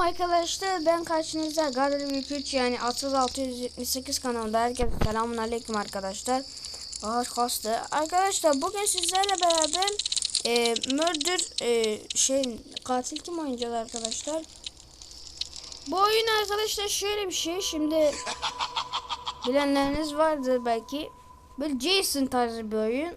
Arkadaşlar ben karşınızda Garden Week 3 yani Atsız 678 kanalında herkese selamun aleyküm arkadaşlar. Ağaç kastı. Arkadaşlar bugün sizlerle beraber e, Murder e, şey katil kim oynayacağız arkadaşlar? Bu oyun arkadaşlar şöyle bir şey şimdi bilenleriniz vardır belki. Böyle Jason tarzı bir oyun.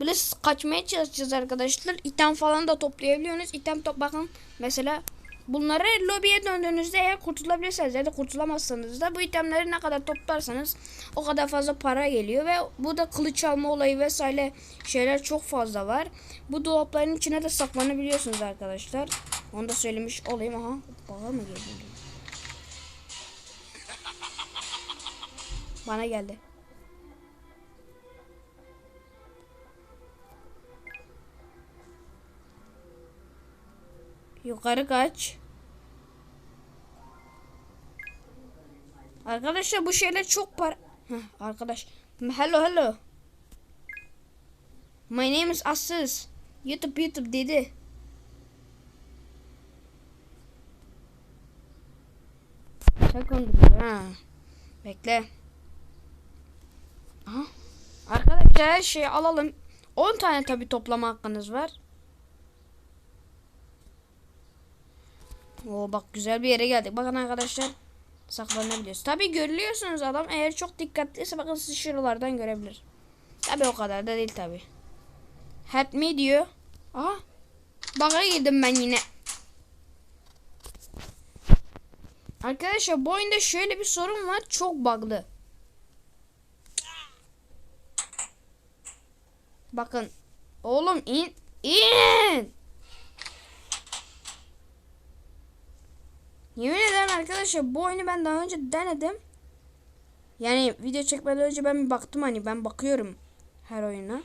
Böyle kaçmaya çalışacağız arkadaşlar. İtem falan da toplayabiliyorsunuz. İtem top bakın mesela bunları lobiye döndüğünüzde eğer kurtulabilirseniz ya da kurtulamazsanız da bu itemleri ne kadar toplarsanız o kadar fazla para geliyor ve bu da kılıç alma olayı vesaire şeyler çok fazla var. Bu dolapların içine de saklanabiliyorsunuz arkadaşlar. Onu da söylemiş olayım. Aha bana mı geldi? Bana geldi. Yukarı kaç. Arkadaşlar bu şeyler çok para... Heh, arkadaş. Hello hello. My name is Asus. YouTube YouTube dedi. Second ha. Bekle. Aha. Arkadaşlar her şeyi alalım. 10 tane tabi toplama hakkınız var. Oo bak güzel bir yere geldik. Bakın arkadaşlar saklanabiliyoruz. Tabi görülüyorsunuz adam eğer çok dikkatliyse bakın sizi şuralardan görebilir. Tabi o kadar da değil tabi. Help me diyor. Aha. Baka girdim ben yine. Arkadaşlar bu oyunda şöyle bir sorun var. Çok bug'lı. Bakın. Oğlum in. in. Yemin ederim arkadaşlar bu oyunu ben daha önce denedim. Yani video çekmeden önce ben bir baktım hani ben bakıyorum her oyuna.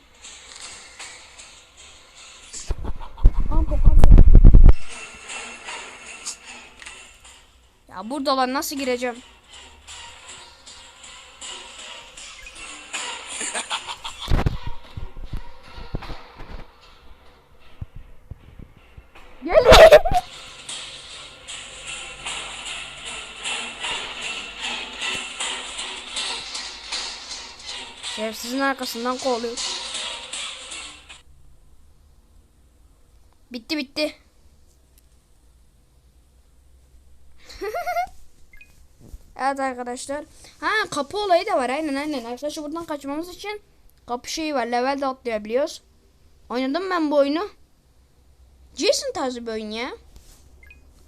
Ya buradalar nasıl gireceğim? Gel. Şerefsizin arkasından kovalıyor. Bitti bitti. evet arkadaşlar. Ha kapı olayı da var aynen aynen. Arkadaşlar buradan kaçmamız için kapı şeyi var. Level de atlayabiliyoruz. Oynadım ben bu oyunu. Jason tarzı bir oyun ya.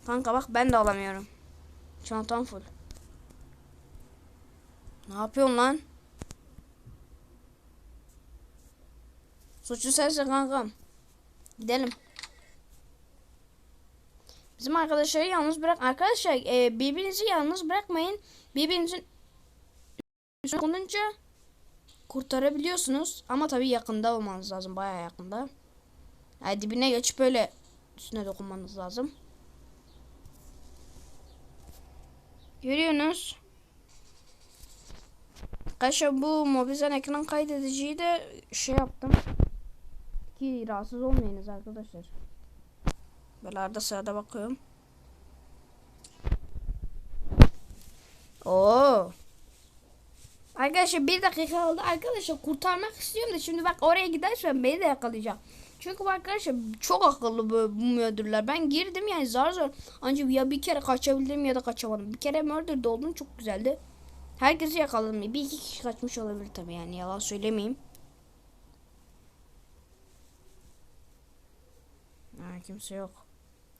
Kanka bak ben de alamıyorum. Çantam full. Ne yapıyorsun lan? Suçlu sensin kankam. Gidelim. Bizim arkadaşları yalnız bırak. Arkadaşlar e, birbirinizi yalnız bırakmayın. Birbirinizin konunca kurtarabiliyorsunuz. Ama tabii yakında olmanız lazım. Baya yakında. Yani dibine geçip böyle üstüne dokunmanız lazım. Görüyorsunuz. Arkadaşlar bu mobilden ekran kaydediciyi de şey yaptım ki rahatsız olmayınız arkadaşlar. Böyle arada sırada bakıyorum. Oo. Arkadaşlar bir dakika oldu. Arkadaşlar kurtarmak istiyorum da şimdi bak oraya gidersem beni de yakalayacak. Çünkü bu arkadaşlar çok akıllı bu, bu müdürler. Ben girdim yani zar zor. Ancak ya bir kere kaçabildim ya da kaçamadım. Bir kere murder'da oldum çok güzeldi. Herkesi yakaladım. Bir iki kişi kaçmış olabilir tabii yani yalan söylemeyeyim. Kimse yok.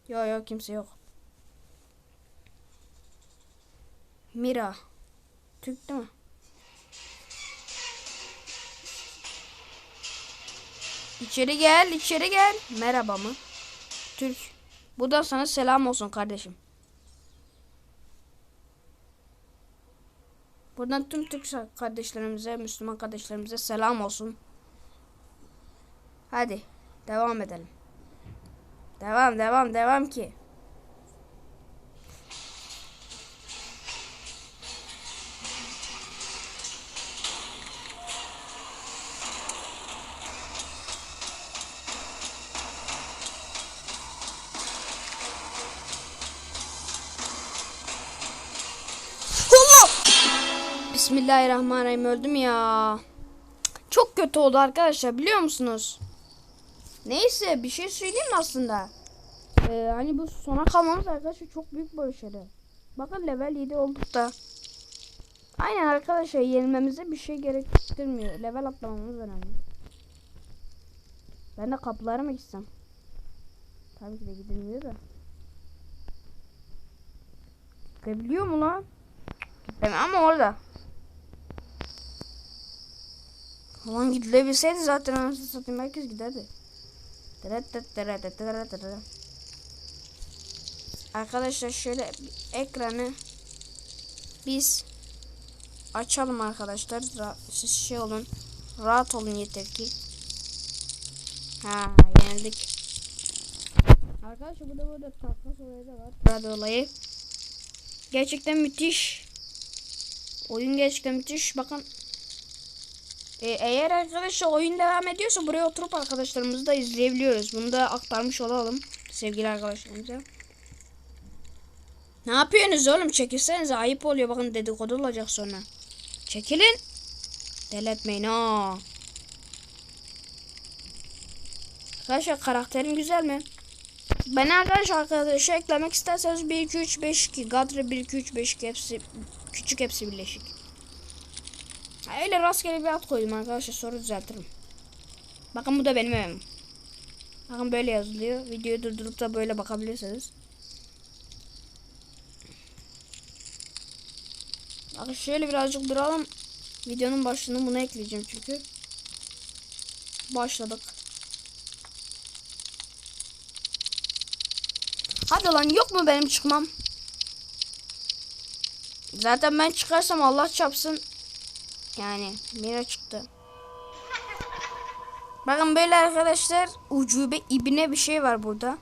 Yok yok kimse yok. Mira. Türk değil mi? İçeri gel, içeri gel. Merhaba mı? Türk. Bu da sana selam olsun kardeşim. Buradan tüm Türk kardeşlerimize, Müslüman kardeşlerimize selam olsun. Hadi devam edelim. Devam devam devam ki. Bismillahirrahmanirrahim öldüm ya. Çok kötü oldu arkadaşlar biliyor musunuz? Neyse bir şey söyleyeyim mi aslında? Ee, hani bu sona kalmamız arkadaşlar çok büyük bir başarı. Bakın level 7 olduk da. Aynen arkadaşlar yenilmemize bir şey gerektirmiyor. Level atlamamız önemli. Ben de kapılara mı gitsem? Tabii ki de gidilmiyor da. Gidebiliyor mu lan? Gitmem ama orada. Ulan gidilebilseydi zaten anasını satayım herkes giderdi. Arkadaşlar şöyle ekranı biz açalım arkadaşlar. Siz şey olun. Rahat olun yeter ki. Ha yenildik. Arkadaşlar burada burada takas olayı da var. Burada olayı. Gerçekten müthiş. Oyun gerçekten müthiş. Bakın e, eğer arkadaşlar oyun devam ediyorsa buraya oturup arkadaşlarımızı da izleyebiliyoruz. Bunu da aktarmış olalım sevgili arkadaşlarımıza. Ne yapıyorsunuz oğlum? Çekilsenize ayıp oluyor. Bakın dedikodu olacak sonra. Çekilin. Deletmeyin ha. Arkadaşlar karakterim güzel mi? Ben arkadaşlar arkadaşa eklemek isterseniz 1 2 3 5 2 Gadre 1 2 3 5 2 hepsi küçük hepsi birleşik. Öyle rastgele bir ad koydum arkadaşlar sonra düzeltirim. Bakın bu da benim evim. Bakın böyle yazılıyor. Videoyu durdurup da böyle bakabilirsiniz. Bakın şöyle birazcık duralım. Videonun başlığını buna ekleyeceğim çünkü. Başladık. Hadi lan yok mu benim çıkmam? Zaten ben çıkarsam Allah çapsın. Yani Mira çıktı. Bakın böyle arkadaşlar ucube ibine bir şey var burada.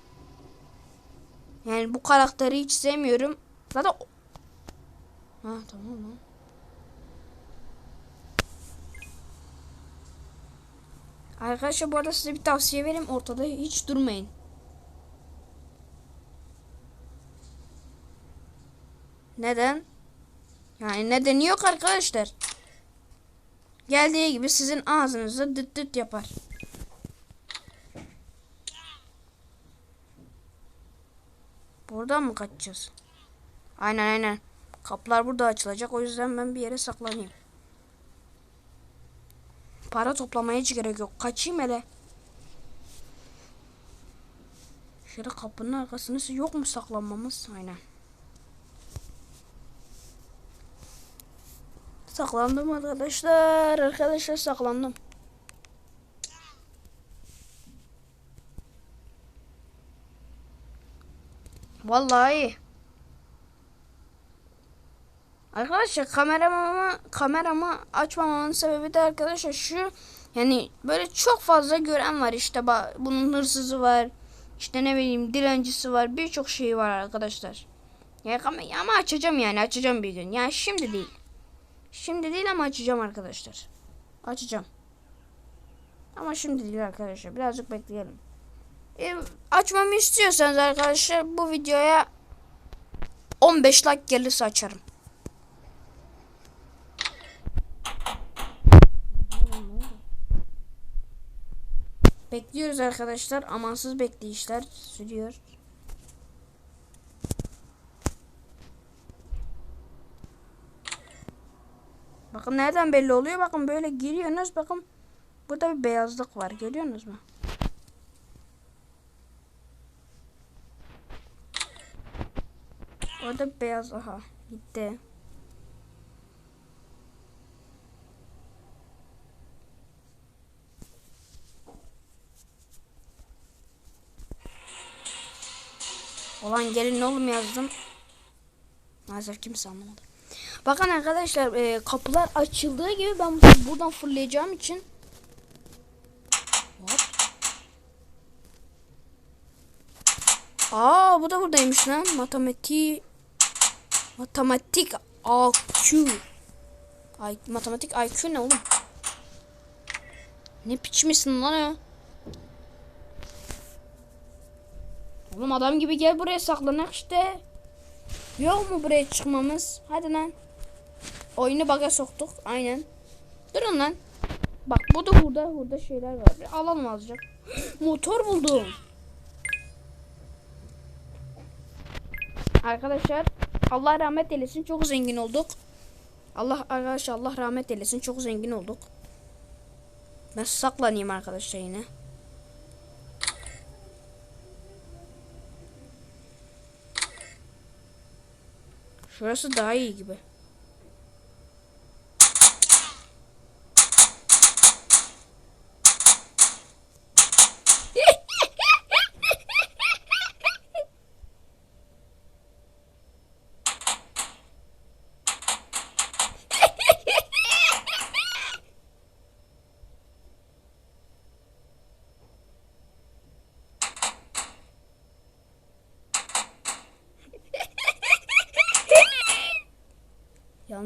Yani bu karakteri hiç sevmiyorum. Zaten Ha tamam lan. Arkadaşlar bu arada size bir tavsiye vereyim. Ortada hiç durmayın. Neden? Yani nedeni yok arkadaşlar. Geldiği gibi sizin ağzınıza dıt dıt yapar. Buradan mı kaçacağız? Aynen aynen. Kapılar burada açılacak. O yüzden ben bir yere saklanayım. Para toplamaya hiç gerek yok. Kaçayım hele. Şöyle kapının arkasında yok mu saklanmamız? Aynen. Saklandım arkadaşlar. Arkadaşlar saklandım. Vallahi. Arkadaşlar kameramı kameramı açmamamın sebebi de arkadaşlar şu yani böyle çok fazla gören var işte bunun hırsızı var işte ne bileyim dilencisi var birçok şey var arkadaşlar. Ya kam- ama açacağım yani açacağım bir gün. Yani şimdi değil. Şimdi değil ama açacağım arkadaşlar. Açacağım. Ama şimdi değil arkadaşlar. Birazcık bekleyelim. E, açmamı istiyorsanız arkadaşlar bu videoya 15 like gelirse açarım. Bekliyoruz arkadaşlar. Amansız bekleyişler sürüyor. Bakın nereden belli oluyor? Bakın böyle giriyorsunuz. Bakın burada bir beyazlık var. Görüyorsunuz mu? Orada beyaz aha gitti. Olan gelin oğlum yazdım. Maalesef kimse anlamadı. Bakın arkadaşlar e, kapılar açıldığı gibi ben buradan fırlayacağım için Hop. Aa bu da buradaymış lan. Matematik Matematik IQ. Ay, matematik IQ ne oğlum? Ne piçmişsin lan ya? Oğlum adam gibi gel buraya saklanak işte. Yok mu buraya çıkmamız? Hadi lan. Oyunu baga soktuk. Aynen. Durun lan. Bak bu da burada burada şeyler var. Bir alalım azıcık. Motor buldum. Arkadaşlar Allah rahmet eylesin çok zengin olduk. Allah arkadaşlar Allah rahmet eylesin çok zengin olduk. Ben saklanayım arkadaşlar yine. Şurası daha iyi gibi.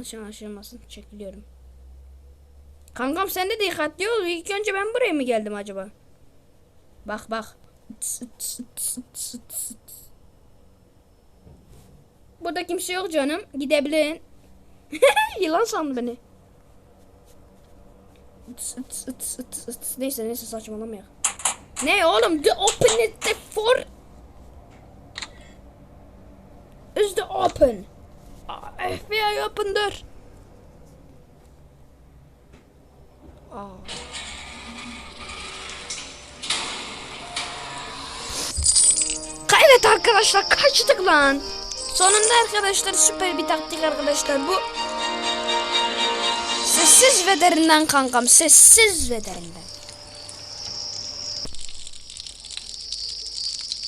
Yanlış anlaşılmasın. Çekiliyorum. Kankam sen de dikkatli ol. İlk önce ben buraya mı geldim acaba? Bak bak. Burada kimse yok canım. Gidebilin. Yılan sandı beni. Neyse neyse saçmalamayalım. Ne oğlum? The open is the for is the open. FBI open'dır. Aa. Evet arkadaşlar kaçtık lan. Sonunda arkadaşlar süper bir taktik arkadaşlar bu. Sessiz ve derinden kankam sessiz ve derinden.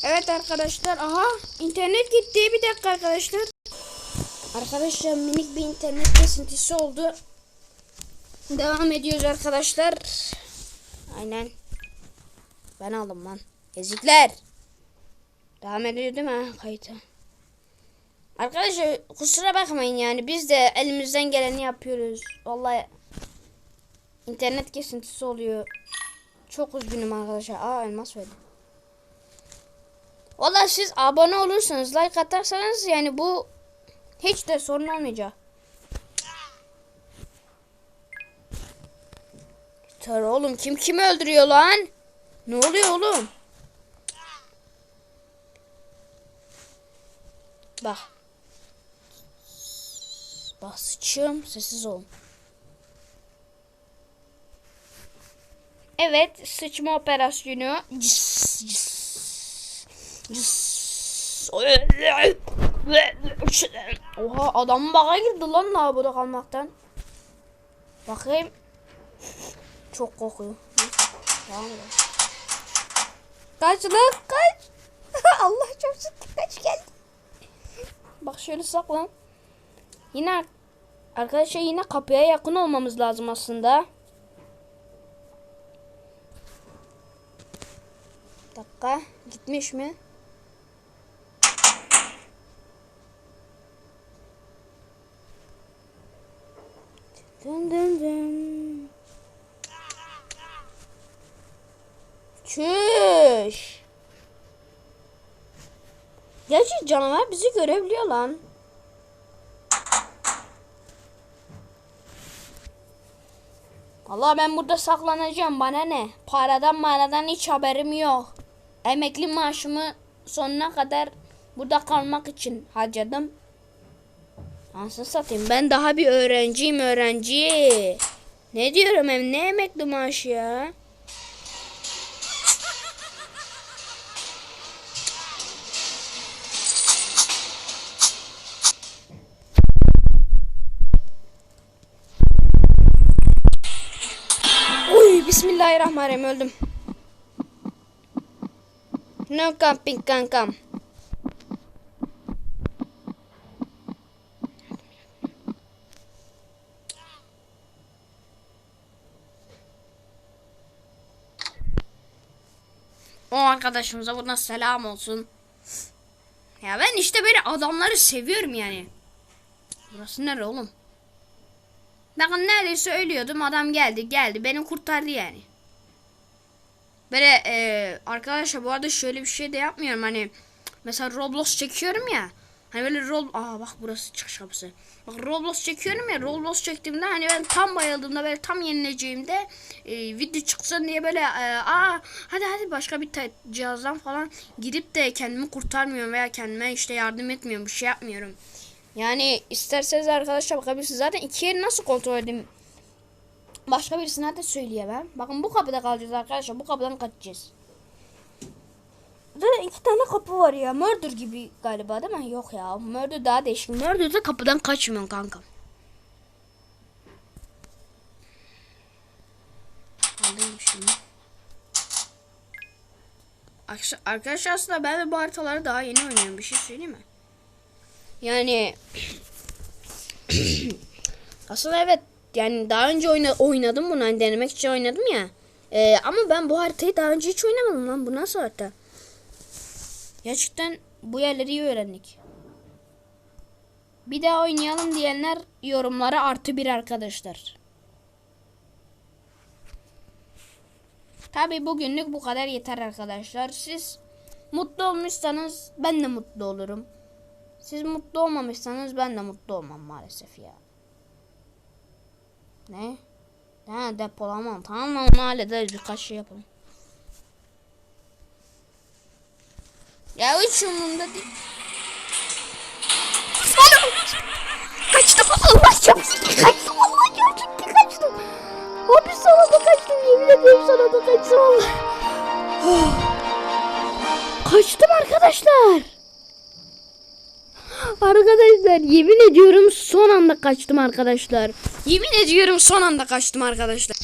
Evet arkadaşlar aha internet gitti bir dakika arkadaşlar. Arkadaşlar minik bir internet kesintisi oldu. Devam ediyoruz arkadaşlar. Aynen. Ben aldım lan. Ezikler. Devam ediyor değil mi ha, kayıtı? Arkadaşlar kusura bakmayın yani biz de elimizden geleni yapıyoruz. Vallahi internet kesintisi oluyor. Çok üzgünüm arkadaşlar. Aa elmas verdi. Vallahi siz abone olursanız like atarsanız yani bu hiç de sorun olmayacak. Yeter oğlum kim kimi öldürüyor lan? Ne oluyor oğlum? Bak. Bak sıçığım sessiz olun. Evet sıçma operasyonu. Cıs, cıs, cıs. Oha adam baga girdi lan daha burada kalmaktan. Bakayım. Çok kokuyor. Kaç lan kaç. Allah çok sıktı kaç geldi. Bak şöyle saklan. Yine arkadaşlar yine kapıya yakın olmamız lazım aslında. Dakika gitmiş mi? Dın dın dın. Çüş. Gerçi canavar bizi görebiliyor lan. Allah ben burada saklanacağım bana ne? Paradan maradan hiç haberim yok. Emekli maaşımı sonuna kadar burada kalmak için harcadım. Nasıl satayım? Ben daha bir öğrenciyim öğrenci. Ne diyorum hem ne emekli maaşı ya? Uy bismillahirrahmanirrahim öldüm. No camping kankam. O arkadaşımıza buradan selam olsun. Ya ben işte böyle adamları seviyorum yani. Burası nere oğlum? Bakın neredeyse ölüyordum adam geldi geldi beni kurtardı yani. Böyle e, arkadaşlar bu arada şöyle bir şey de yapmıyorum hani mesela Roblox çekiyorum ya Hani böyle rol aa bak burası çıkış kapısı. Bak Roblox çekiyorum ya Roblox çektiğimde hani ben tam bayıldığımda böyle tam yenileceğimde e, video çıksın diye böyle e, aa hadi hadi başka bir cihazdan falan gidip de kendimi kurtarmıyorum veya kendime işte yardım etmiyorum bir şey yapmıyorum. Yani isterseniz arkadaşlar bakabilirsiniz. Zaten iki yeri nasıl kontrol edeyim? Başka birisine de söyleyemem. Bakın bu kapıda kalacağız arkadaşlar. Bu kapıdan kaçacağız. İki tane kapı var ya. Murder gibi galiba değil mi? Yok ya. Murder daha değişik. Murder'da kapıdan kaçmıyorsun kanka. Alayım şunu. Arkadaşlar aslında ben bu haritaları daha yeni oynuyorum. Bir şey söyleyeyim mi? Yani aslında evet yani daha önce oyna oynadım bunu hani denemek için oynadım ya. Ee, ama ben bu haritayı daha önce hiç oynamadım lan. Bu nasıl harita? Gerçekten bu yerleri iyi öğrendik. Bir daha oynayalım diyenler yorumlara artı bir arkadaşlar. Tabi bugünlük bu kadar yeter arkadaşlar. Siz mutlu olmuşsanız ben de mutlu olurum. Siz mutlu olmamışsanız ben de mutlu olmam maalesef ya. Ne? Ha depolamam. Tamam onu hallederiz birkaç şey yapalım. Ya hiç umurumda değil. Alo! Kaçtım Allah çarpsın. Kaçtım Allah gerçekten kaçtım. Abi sana da kaçtım yemin ederim sana da kaçtım Allah. Kaçtım arkadaşlar. Arkadaşlar yemin ediyorum son anda kaçtım arkadaşlar. Yemin ediyorum son anda kaçtım arkadaşlar.